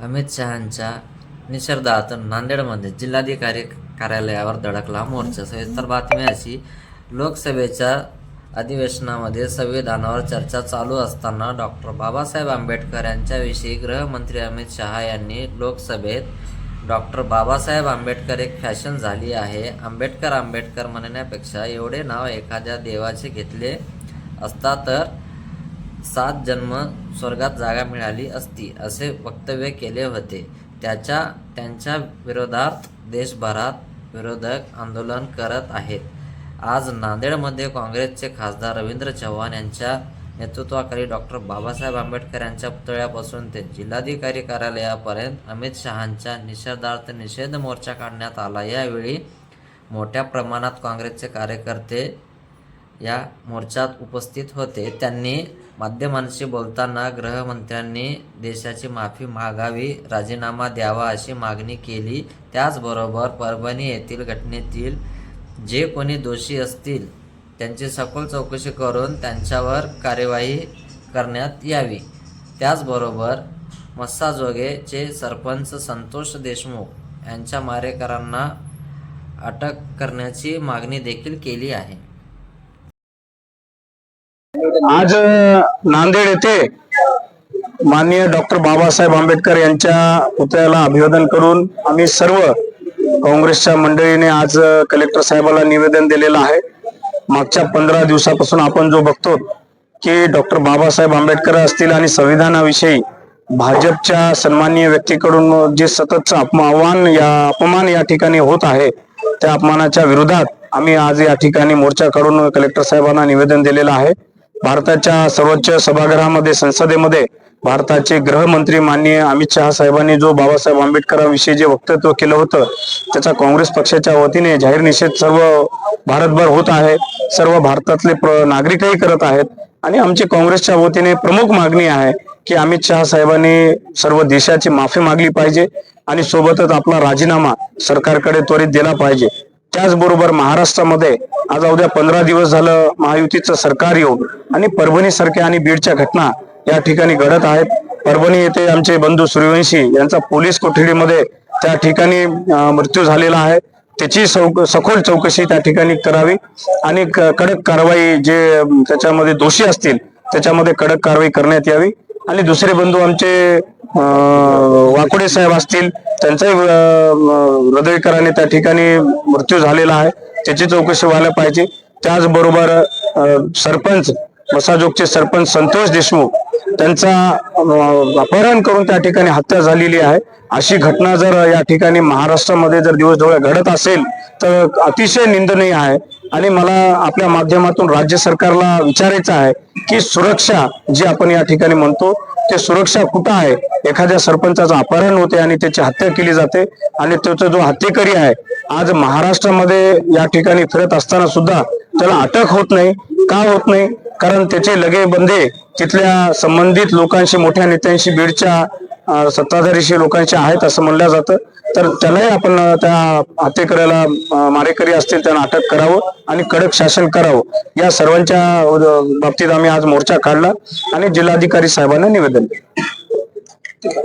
अमित शहांच्या निषेधार्थ नांदेडमध्ये जिल्हाधिकारी कार्यालयावर धडकला मोर्चा. सविस्तर बातमी अशी लोकसभेच्या अधिवेशनामध्ये संविधानावर चर्चा चालू असताना डॉक्टर बाबासाहेब आंबेडकर यांच्याविषयी गृहमंत्री अमित शहा यांनी लोकसभेत डॉक्टर बाबासाहेब आंबेडकर एक फॅशन झाली आहे. आंबेडकर आंबेडकर म्हणण्यापेक्षा एवढे नाव एखाद्या देवाचे घेतले असता तर सात जन्म स्वर्गात जागा मिळाली असती असे वक्तव्य केले होते. त्याच्या त्यांच्या विरोधात देशभरात विरोधक आंदोलन करत आहेत. आज नांदेडमध्ये काँग्रेसचे खासदार रवींद्र चव्हाण यांच्या नेतृत्वाखाली डॉक्टर बाबासाहेब आंबेडकर यांच्या पुतळ्यापासून ते जिल्हाधिकारी कार्यालयापर्यंत अमित शहांच्या निषेधार्थ निषेध मोर्चा काढण्यात आला. यावेळी मोठ्या प्रमाणात काँग्रेसचे कार्यकर्ते या मोर्चात उपस्थित होते. त्यांनी माध्यमांशी बोलताना गृहमंत्र्यांनी देशाची माफी मागावी राजीनामा द्यावा अशी मागणी केली. त्याचबरोबर परभणी येथील घटनेतील जे कोणी दोषी असतील त्यांची सखोल चौकशी करून त्यांच्यावर कार्यवाही करण्यात यावी. त्याचबरोबर मस्साजोगेचे सरपंच संतोष देशमुख यांच्या मारेकरांना अटक करण्याची मागणी देखील केली आहे. आज नांदेड येथे माननीय डॉक्टर बाबासाहेब आंबेडकर यांच्या पुतळ्याला अभिवादन करून आम्ही सर्व काँग्रेसच्या मंडळीने आज कलेक्टर साहेबाला निवेदन दिलेलं आहे. मागच्या पंधरा दिवसापासून आपण जो बघतो की डॉक्टर बाबासाहेब आंबेडकर असतील आणि संविधानाविषयी भाजपच्या सन्माननीय व्यक्तीकडून जे सततचं अपमान आव्हान या अपमान या ठिकाणी होत आहे त्या अपमानाच्या विरोधात आम्ही आज या ठिकाणी मोर्चा काढून कलेक्टर साहेबांना निवेदन दिलेलं आहे. भारताच्या सर्वोच्च सभागृहामध्ये संसदेमध्ये भारताचे गृहमंत्री माननीय अमित शहा साहेबांनी जो बाबासाहेब आंबेडकरांविषयी जे वक्तव्य केलं होतं त्याचा काँग्रेस पक्षाच्या वतीने जाहीर निषेध सर्व भारतभर होत आहे. सर्व भारतातले प्र- नागरिकही करत आहेत. आणि आमची काँग्रेसच्या वतीने प्रमुख मागणी आहे की अमित शहा साहेबांनी सर्व देशाची माफी मागली पाहिजे आणि सोबतच आपला राजीनामा सरकारकडे त्वरित दिला पाहिजे. त्याचबरोबर महाराष्ट्रामध्ये आज उद्या पंधरा दिवस झालं महायुतीचं सरकार येऊन आणि परभणी सारख्या आणि बीडच्या घटना या ठिकाणी घडत आहेत. परभणी येथे आमचे बंधू सूर्यवंशी यांचा पोलीस कोठडीमध्ये त्या ठिकाणी मृत्यू झालेला आहे. त्याची सखोल चौकशी त्या ठिकाणी करावी आणि कडक कारवाई जे त्याच्यामध्ये दोषी असतील त्याच्यामध्ये कडक कारवाई करण्यात यावी. आणि दुसरे बंधू आमचे वाकुडे साहेब असतील त्यांचाही हृदयकराने त्या ठिकाणी मृत्यू झालेला आहे. त्याची चौकशी व्हायला पाहिजे. त्याचबरोबर सरपंच मसाजोगचे सरपंच संतोष देशमुख त्यांचा अपहरण करून त्या ठिकाणी हत्या झालेली आहे. अशी घटना जर या ठिकाणी महाराष्ट्रामध्ये जर दिवस डोळ्या घडत असेल तर अतिशय निंदनीय आहे. आणि मला आपल्या माध्यमातून राज्य सरकारला विचारायचं आहे की सुरक्षा जी आपण या ठिकाणी म्हणतो ते सुरक्षा कुठं आहे? एखाद्या सरपंचाचं अपहरण होते आणि त्याची हत्या केली जाते आणि त्याचा जो हत्येकरी आहे आज महाराष्ट्रामध्ये या ठिकाणी फिरत असताना सुद्धा त्याला अटक होत नाही का होत नाही? कारण त्याचे लगे बंदे तिथल्या संबंधित लोकांशी मोठ्या नेत्यांशी बीडच्या सत्ताधारीशी लोकांशी आहेत असं म्हणलं जातं. तर त्यालाही आपण त्या हत्येकऱ्याला मारेकरी असतील त्यांना अटक करावं आणि कडक शासन करावं. या सर्वांच्या बाबतीत आम्ही आज मोर्चा काढला आणि जिल्हाधिकारी साहेबांना निवेदन दिलं